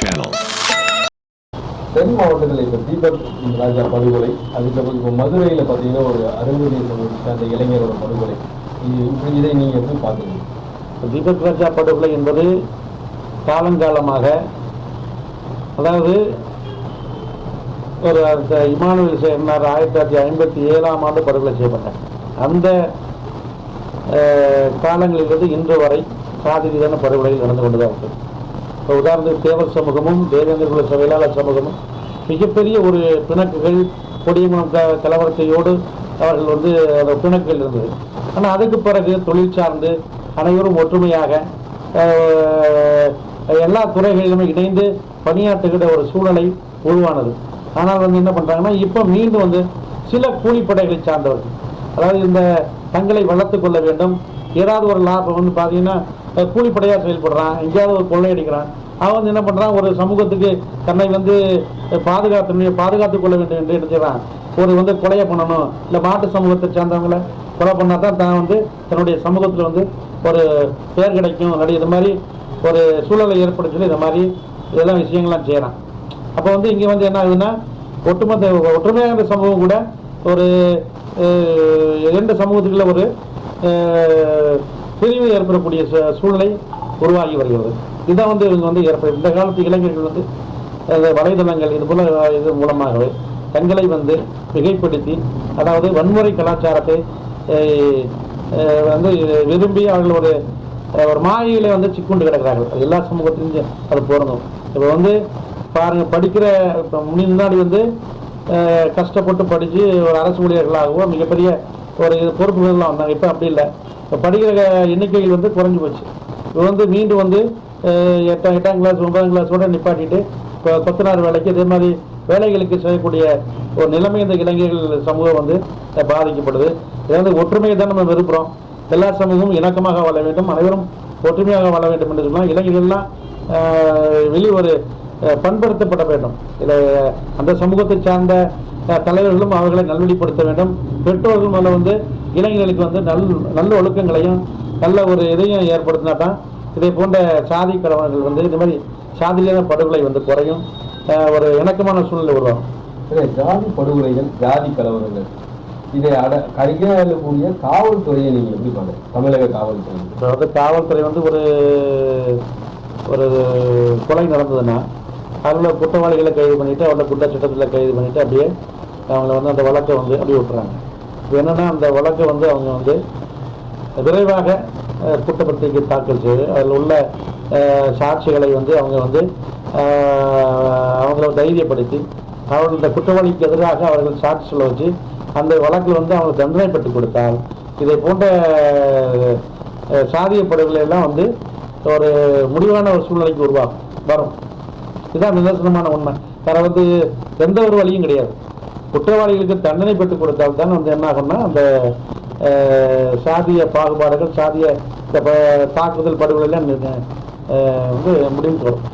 channel. தென் மாவட்டத்தில் இப்போ தீபக் ராஜா படுகொலை அதுக்கப்புறம் இப்போ மதுரையில் பார்த்தீங்கன்னா ஒரு சமூகத்தை அந்த இளைஞரோட படுகொலை. இது நீங்கள் எப்படி பார்க்குறீங்க? தீபக் ராஜா படுகொலை என்பது காலங்காலமாக அதாவது ஒரு இமானுவேல் சேர்னார் ஆயிரத்தி தொள்ளாயிரத்தி ஐம்பத்தி ஏழாம் ஆண்டு படுகொலை செய்யப்பட்டார். அந்த காலங்களிலிருந்து இன்று வரை சாதி ரீதியான படுகொலைகள் நடந்து கொண்டுதான் இருக்குது. இப்போ உதாரணத்துக்கு தேவர் சமூகமும் தேவேந்திரகுல செயலாளர் சமூகமும் மிகப்பெரிய ஒரு பிணக்குகள் கொடியமனம் க கலவரத்தையோடு அவர்கள் வந்து அந்த பிணக்குகள் இருந்தது. ஆனால் அதுக்கு பிறகு தொழில் சார்ந்து அனைவரும் ஒற்றுமையாக எல்லா துறைகளிலுமே இணைந்து பணியாற்றுகிற ஒரு சூழலை உருவானது. ஆனால் வந்து என்ன பண்ணுறாங்கன்னா இப்போ மீண்டும் வந்து சில கூலிப்படைகளை சார்ந்தவர்கள் அதாவது இந்த தங்களை வளர்த்து கொள்ள வேண்டும் ஏதாவது ஒரு லாபம் வந்து பார்த்தீங்கன்னா கூலிப்படையாக செயல்படுறான் எங்கேயாவது ஒரு கொள்ளையடிக்கிறான் அவன் வந்து என்ன பண்ணுறான் ஒரு சமூகத்துக்கு தன்னை வந்து பாதுகாத்து பாதுகாத்துக் கொள்ள வேண்டும் என்று நினைக்கிறான் ஒரு வந்து கொலையை பண்ணணும். இல்லை மாட்டு சமூகத்தை சேர்ந்தவங்கள கொலை பண்ணால் தான் தான் வந்து தன்னுடைய சமூகத்தில் வந்து ஒரு பேர் கிடைக்கும். அப்படி இது மாதிரி ஒரு சூழலை ஏற்படுத்தி சொல்லி இந்த மாதிரி இதெல்லாம் விஷயங்கள்லாம் செய்கிறான் அப்போ வந்து இங்கே வந்து என்ன ஆகுதுன்னா ஒட்டுமொத்த ஒற்றுமையான சமூகம் கூட ஒரு இரண்டு சமூகத்துக்குள்ள ஒரு பிரிவு ஏற்படக்கூடிய சூ- சூழ்நிலை உருவாகி வருகிறது. இதுதான் வந்து இவங்க வந்து ஏற்படும் இந்த காலத்து இளைஞர்கள் வந்து வலைதளங்கள் இது போல இது மூலமாகவே தங்களை வந்து மிகைப்படுத்தி அதாவது வன்முறை கலாச்சாரத்தை வந்து விரும்பி அவர்கள் ஒரு அஹ், ஒரு மாயையில வந்து சிக்குண்டு கிடக்கிறார்கள். அது எல்லா சமூகத்திலையும் அது பொருந்தும். இப்போ வந்து பாருங்கள் படிக்கிற இப்போ முன்னாடி வந்து கஷ்டப்பட்டு படித்து ஒரு அரசு ஊழியர்களாகவோ மிகப்பெரிய ஒரு இது பொறுப்புகள்லாம் வந்தாங்க. இப்போ அப்படி இல்லை. படிக்கிற எண்ணிக்கைகள் வந்து குறைஞ்சி போச்சு. இது வந்து மீண்டும் வந்து எட்டாம் எட்டாம் கிளாஸ் ஒன்பதாம் கிளாஸோட நிப்பாட்டிட்டு இப்போ கொத்தனார் வேலைக்கு இதே மாதிரி வேலைகளுக்கு செய்யக்கூடிய ஒரு நிலைமை இந்த இளைஞர்கள் சமூகம் வந்து பாதிக்கப்படுது. இதை வந்து ஒற்றுமையை தான் நம்ம விரும்புகிறோம் எல்லா சமூகமும் இணக்கமாக வாழ வேண்டும். அனைவரும் ஒற்றுமையாக வாழ வேண்டும் என்று சொன்னால் இளைஞர்கள்லாம் வெளி ஒரு பண்படுத்தப்பட வேண்டும் இதில் அந்த சமூகத்தை சார்ந்த தலைவர்களும் அவர்களை நல்வழிப்படுத்த வேண்டும். பெற்றோர்களும் அதில் வந்து இளைஞர்களுக்கு வந்து நல் நல்ல ஒழுக்கங்களையும் நல்ல ஒரு இதையும் ஏற்படுத்தினா தான் இதை போன்ற சாதி கலவரங்கள் வந்து இந்த மாதிரி சாதியான படுகொலை வந்து குறையும். ஒரு இணக்கமான சூழ்நிலை உருவாகும். ஜாதி படுகொலைகள் ஜாதி கலவரங்கள் இதை அட கையாளக்கூடிய காவல்துறையை நீங்கள் எப்படி பார்க்குறீங்க? தமிழக காவல்துறை. இப்போ வந்து காவல்துறை வந்து ஒரு ஒரு கொலை நடந்ததுன்னா அதில் குற்றவாளிகளை கைது பண்ணிட்டு அவங்கள குற்றச்சட்டத்தில் கைது பண்ணிட்டு அப்படியே அவங்கள வந்து அந்த வழக்கை வந்து அப்படியே விட்டுறாங்க. இப்போ என்னன்னா அந்த வழக்கை வந்து அவங்க வந்து விரைவாக அஹ், குற்றப்பத்திரிகை தாக்கல் செய்து அதில் உள்ள சாட்சிகளை வந்து அவங்க வந்து அவங்கள தைரியப்படுத்தி அவர்களோட குற்றவாளிக்கு எதிராக அவர்கள் சாட்சி சொல்ல வச்சு அந்த வழக்கில் வந்து அவங்களுக்கு தண்டனை பெற்று கொடுத்தால் இதை போன்ற சாதிய படுகொலை எல்லாம் வந்து ஒரு முடிவான ஒரு சூழ்நிலைக்கு உருவாகும். வரும். இதுதான் நிதர்சனமான உண்மை. வேற வந்து எந்த ஒரு வழியும் கிடையாது. குற்றவாளிகளுக்கு தண்டனை பெற்றுக் கொடுத்தால் தான் வந்து என்ன ஆகும்னா அந்த சாதிய பாகுபாடுகள் சாதிய இந்த ப- தாக்குதல் படுகொலை எல்லாம் வந்து முடிவுக்கு வரும்.